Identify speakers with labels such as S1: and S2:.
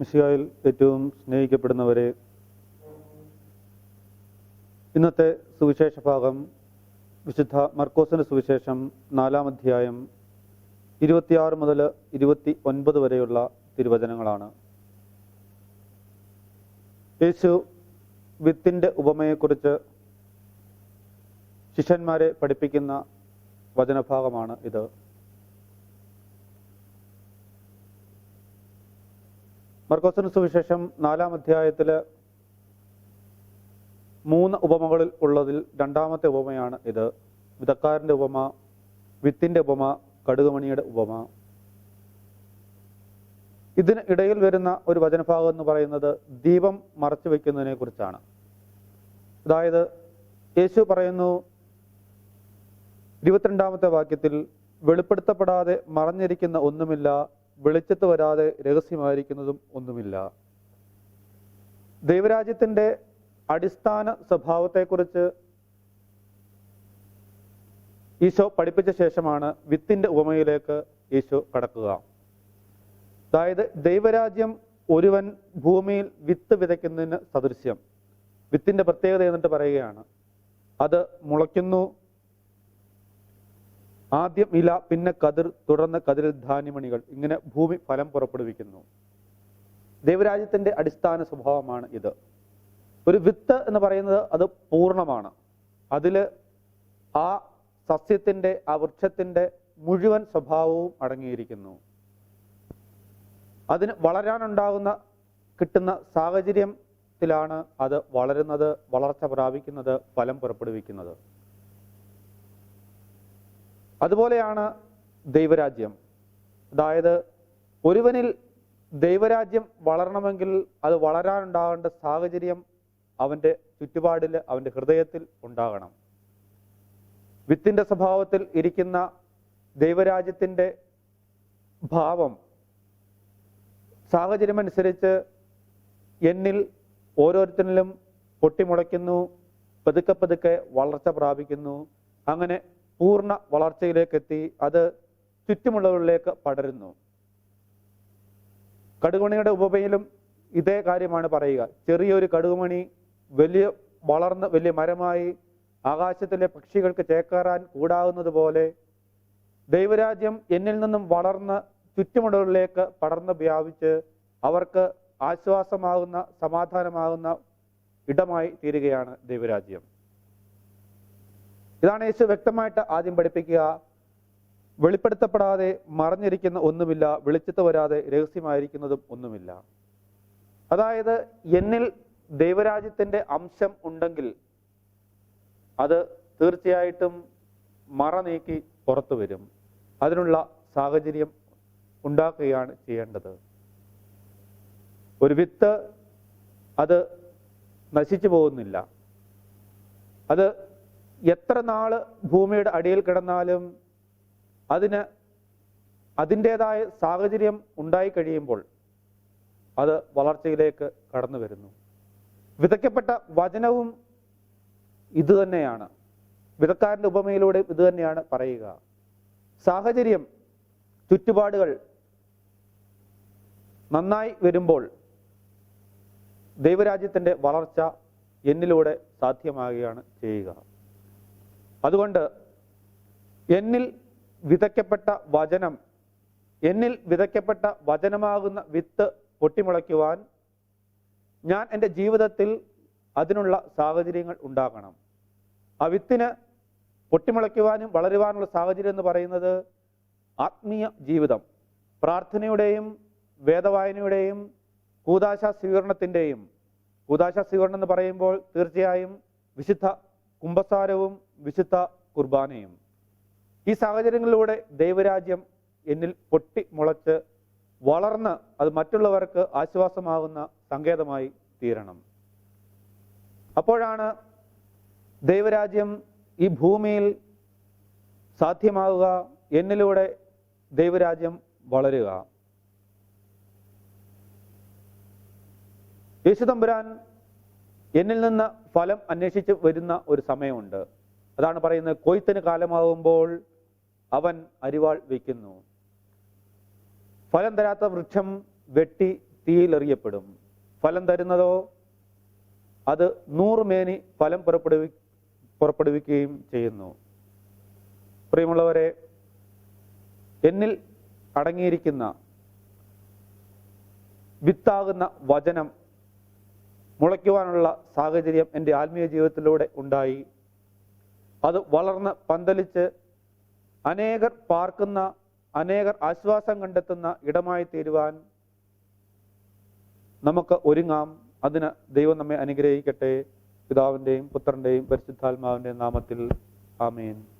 S1: മിശിയായിൽ ഏറ്റവും സ്നേഹിക്കപ്പെടുന്നവരെ ഇന്നത്തെ സുവിശേഷ ഭാഗം വിശുദ്ധ മർക്കോസിന്റെ സുവിശേഷം നാലാം അധ്യായം ഇരുപത്തിയാറ് മുതൽ ഇരുപത്തി ഒൻപത് വരെയുള്ള തിരുവചനങ്ങളാണ്. യേശു വിത്തിന്റെ ഉപമയെക്കുറിച്ച് ശിഷ്യന്മാരെ പഠിപ്പിക്കുന്ന വചനഭാഗമാണ് ഇത്. മർക്കോസിന് സുവിശേഷം നാലാം അധ്യായത്തിൽ മൂന്ന് ഉപമകളിൽ ഉള്ളതിൽ രണ്ടാമത്തെ ഉപമയാണ് ഇത്. വിതക്കാരന്റെ ഉപമ വിത്തിന്റെ ഉപമ കടുകുമണിയുടെ ഉപമ. ഇതിന് ഇടയിൽ വരുന്ന ഒരു വചനഭാഗം എന്ന് പറയുന്നത് ദീപം മറച്ചു വയ്ക്കുന്നതിനെ കുറിച്ചാണ്. അതായത് യേശു പറയുന്നു ഇരുപത്തിരണ്ടാമത്തെ വാക്യത്തിൽ വെളിപ്പെടുത്തപ്പെടാതെ മറഞ്ഞിരിക്കുന്ന ഒന്നുമില്ല വെളിച്ചത്ത് വരാതെ രഹസ്യമായിരിക്കുന്നതും ഒന്നുമില്ല. ദൈവരാജ്യത്തിന്റെ അടിസ്ഥാന സ്വഭാവത്തെക്കുറിച്ച് ഈശോ പഠിപ്പിച്ച ശേഷമാണ് വിത്തിന്റെ ഉപമയിലേക്ക് ഈശോ കടക്കുക. അതായത് ദൈവരാജ്യം ഒരുവൻ ഭൂമിയിൽ വിത്ത് വിതയ്ക്കുന്നതിന് സദൃശ്യം. വിത്തിന്റെ പ്രത്യേകത എന്നിട്ട് പറയുകയാണ്. അത് മുളയ്ക്കുന്നു ആദ്യം ഇല പിന്നെ കതിർ തുടർന്ന് കതിരിൽ ധാന്യമണികൾ. ഇങ്ങനെ ഭൂമി ഫലം പുറപ്പെടുവിക്കുന്നു. ദൈവരാജ്യത്തിന്റെ അടിസ്ഥാന സ്വഭാവമാണ് ഇത്. ഒരു വിത്ത് എന്ന് പറയുന്നത് അത് പൂർണമാണ്. അതിൽ ആ സസ്യത്തിന്റെ ആ വൃക്ഷത്തിന്റെ മുഴുവൻ സ്വഭാവവും അടങ്ങിയിരിക്കുന്നു. അതിന് വളരാനുണ്ടാകുന്ന കിട്ടുന്ന സാഹചര്യത്തിലാണ് അത് വളരുന്നത് വളർച്ച പ്രാപിക്കുന്നത് ഫലം പുറപ്പെടുവിക്കുന്നത്. അതുപോലെയാണ് ദൈവരാജ്യം. അതായത് ഒരുവനിൽ ദൈവരാജ്യം വളരണമെങ്കിൽ അത് വളരാനുണ്ടാകേണ്ട സാഹചര്യം അവന്റെ ചുറ്റുപാടിൽ അവന്റെ ഹൃദയത്തിൽ ഉണ്ടാകണം. വിത്തിന്റെ സ്വഭാവത്തിൽ ഇരിക്കുന്ന ദൈവരാജ്യത്തിന്റെ ഭാവം സാഹചര്യമനുസരിച്ച് എന്നിൽ ഓരോരുത്തരിലും പൊട്ടിമുളയ്ക്കുന്നു പതുക്കെ പതുക്കെ വളർച്ച പ്രാപിക്കുന്നു. അങ്ങനെ പൂർണ വളർച്ചയിലേക്ക് എത്തി അത് ചുറ്റുമുള്ളവരിലേക്ക് പടരുന്നു. കടുകുമണിയുടെ ഉപമയിലും ഇതേ കാര്യമാണ് പറയുക. ചെറിയൊരു കടുകുമണി വലിയ വളർന്ന് വലിയ മരമായി ആകാശത്തിലെ പക്ഷികൾക്ക് ചേക്കേറാൻ കൂടാവുന്നത് പോലെ ദൈവരാജ്യം എന്നിൽ നിന്നും വളർന്ന് ചുറ്റുമുള്ളവരിലേക്ക് പടർന്ന് വ്യാപിച്ച് അവർക്ക് ആശ്വാസമാകുന്ന സമാധാനമാകുന്ന ഇടമായി തീരുകയാണ് ദൈവരാജ്യം. ഇതാണ് യേശു വ്യക്തമായിട്ട് ആദ്യം പഠിപ്പിക്കുക. വെളിപ്പെടുത്തപ്പെടാതെ മറഞ്ഞിരിക്കുന്ന ഒന്നുമില്ല വെളിച്ചത്ത് വരാതെ രഹസ്യമായിരിക്കുന്നതും ഒന്നുമില്ല. അതായത് എന്നിൽ ദൈവരാജ്യത്തിന്റെ അംശം ഉണ്ടെങ്കിൽ അത് തീർച്ചയായിട്ടും മറ നീക്കി പുറത്തു വരും. അതിനുള്ള സാഹചര്യം ഉണ്ടാക്കുകയാണ് ചെയ്യേണ്ടത്. ഒരു വിത്ത് അത് നശിച്ചു പോകുന്നില്ല. അത് എത്ര നാൾ ഭൂമിയുടെ അടിയിൽ കിടന്നാലും അതിന് അതിന്റെതായ സാഹചര്യം ഉണ്ടായി കഴിയുമ്പോൾ അത് വളർച്ചയിലേക്ക് കടന്നു വരുന്നു. വിതയ്ക്കപ്പെട്ട വചനവും ഇത് തന്നെയാണ്. വിതക്കാരന്റെ ഉപമയിലൂടെ ഇത് തന്നെയാണ് പറയുക. സാഹചര്യം ചുറ്റുപാടുകൾ നന്നായി വരുമ്പോൾ ദൈവരാജ്യത്തിന്റെ വളർച്ച എന്നിലൂടെ സാധ്യമാകുകയാണ് ചെയ്യുക. അതുകൊണ്ട് എന്നിൽ വിതയ്ക്കപ്പെട്ട വചനം എന്നിൽ വിതയ്ക്കപ്പെട്ട വചനമാകുന്ന വിത്ത് പൊട്ടിമുളയ്ക്കുവാൻ ഞാൻ എന്റെ ജീവിതത്തിൽ അതിനുള്ള സാഹചര്യങ്ങൾ ഉണ്ടാകണം. ആ വിത്തിന് പൊട്ടിമുളയ്ക്കുവാനും വളരുവാനുള്ള സാഹചര്യം എന്ന് പറയുന്നത് ആത്മീയ ജീവിതം. പ്രാർത്ഥനയുടെയും വേദവായനയുടെയും കൂതാശ സ്വീകരണത്തിന്റെയും കൂതാശ സ്വീകരണം എന്ന് പറയുമ്പോൾ തീർച്ചയായും വിശുദ്ധ കുംഭസാരവും വിശുദ്ധ കുർബാനയും. ഈ സാഹചര്യങ്ങളിലൂടെ ദൈവരാജ്യം എന്നിൽ പൊട്ടി മുളച്ച് വളർന്ന് അത് മറ്റുള്ളവർക്ക് ആശ്വാസമാകുന്ന സങ്കേതമായി തീരണം. അപ്പോഴാണ് ദൈവരാജ്യം ഈ ഭൂമിയിൽ സാധ്യമാകുക എന്നിലൂടെ ദൈവരാജ്യം വളരുക. യേശുതമ്പുരാൻ എന്നിൽ നിന്ന് ഫലം അന്വേഷിച്ച് വരുന്ന ഒരു സമയമുണ്ട്. അതാണ് പറയുന്നത് കൊയ്ത്തിന് കാലമാകുമ്പോൾ അവൻ അരിവാൾ വയ്ക്കുന്നു ഫലം തരാത്ത വൃക്ഷം വെട്ടി തീയിലെറിയപ്പെടും ഫലം തരുന്നതോ അത് നൂറുമേനി ഫലം പുറപ്പെടുവി പുറപ്പെടുവിക്കുകയും ചെയ്യുന്നു. പ്രിയമുള്ളവരെ എന്നിൽ അടങ്ങിയിരിക്കുന്ന വിത്താകുന്ന വചനം മുളയ്ക്കുവാനുള്ള സാഹചര്യം എന്റെ ആത്മീയ ജീവിതത്തിലൂടെ ഉണ്ടായി. അത് വളർന്ന് പന്തലിച്ച് അനേകർ പാർക്കുന്ന അനേകർ ആശ്വാസം കണ്ടെത്തുന്ന ഇടമായി തീരുവാൻ നമുക്ക് ഒരുങ്ങാം. അതിന് ദൈവം നമ്മെ അനുഗ്രഹിക്കട്ടെ. പിതാവിന്റെയും പുത്രന്റെയും പരിശുദ്ധാത്മാവിന്റെയും നാമത്തിൽ ആമേൻ.